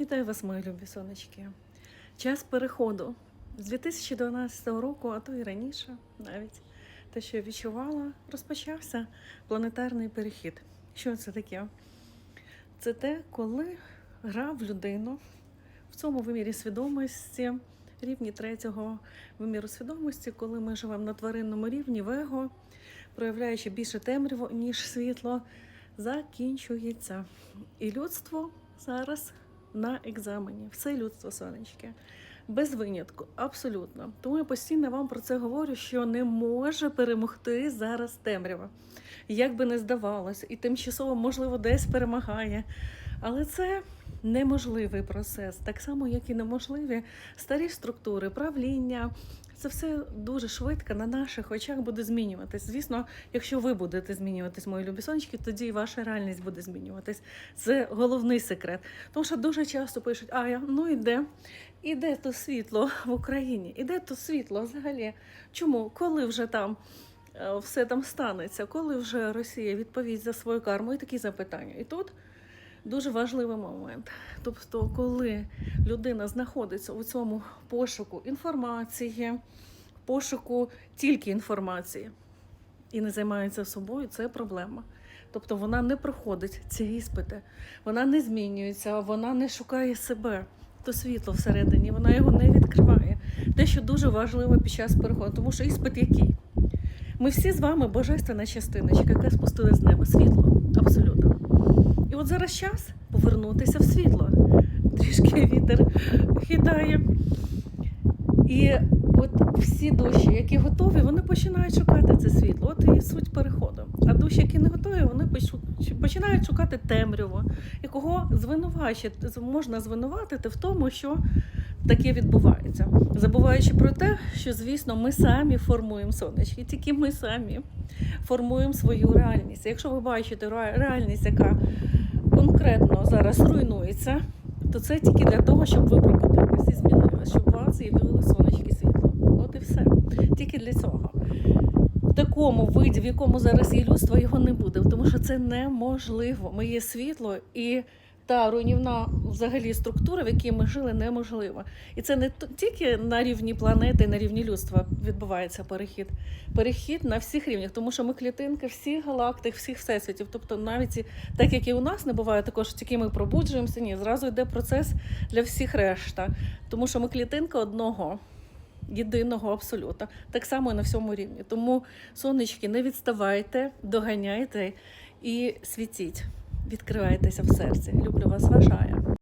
Вітаю вас, мої любі сонечки. Час переходу з 2012 року, а то і раніше, навіть те, що я відчувала, розпочався планетарний перехід. Що це таке? Це те, коли гра в людину в цьому вимірі свідомості, рівні третього виміру свідомості, коли ми живемо на тваринному рівні, в его, проявляючи більше темряву, ніж світло, закінчується. І людство зараз на екзамені. Все людство сонечки. Без винятку, абсолютно. Тому я постійно вам про це говорю, що не може перемогти зараз темрява. Як би не здавалося, і тимчасово, можливо, десь перемагає. Але це неможливий процес, так само, як і неможливі старі структури, правління. Це все дуже швидко на наших очах буде змінюватись. Звісно, якщо ви будете змінюватись, мої любі сонечки, тоді і ваша реальність буде змінюватись. Це головний секрет. Тому що дуже часто пишуть: а я ну іде, іде то світло в Україні, іде то світло взагалі. Чому? Коли вже там е, все там станеться, коли вже Росія відповість за свою карму і такі запитання. І тут дуже важливий момент. Тобто, коли людина знаходиться у цьому пошуку інформації, пошуку тільки інформації і не займається собою, це проблема. Тобто вона не проходить ці іспити, вона не змінюється, вона не шукає себе. То світло всередині, вона його не відкриває. Те, що дуже важливо під час переходу, тому що іспит який? Ми всі з вами божественна частиночка, яка спустила з неба світло. І зараз час повернутися в світло. Трішки вітер хитає. І от всі душі, які готові, вони починають шукати це світло. От і суть переходу. А душі, які не готові, вони починають шукати темряву, якого звинувачити можна звинуватити в тому, що таке відбувається, забуваючи про те, що звісно ми самі формуємо сонечки, тільки ми самі формуємо свою реальність. Якщо ви бачите реальність, яка конкретно зараз руйнується, то це тільки для того, щоб ви пробудились і змінилися, щоб у вас з'явилося сонечки світло. От і все. Тільки для цього. В такому виді, в якому зараз є людство, його не буде, тому що це неможливо. Ми є світло і. Та руйнівна взагалі структура, в якій ми жили, неможлива. І це не тільки на рівні планети, на рівні людства відбувається перехід. Перехід на всіх рівнях, тому що ми клітинки всіх галактик, всіх всесвітів. Тобто, навіть так як і у нас не буває, також тільки ми пробуджуємося. Ні, зразу йде процес для всіх решта, тому що ми клітинка одного. Єдиного абсолюта, так само і на всьому рівні. Тому, сонечки, не відставайте, доганяйте і світіть. Відкривайтеся в серці. Люблю вас, вважаю.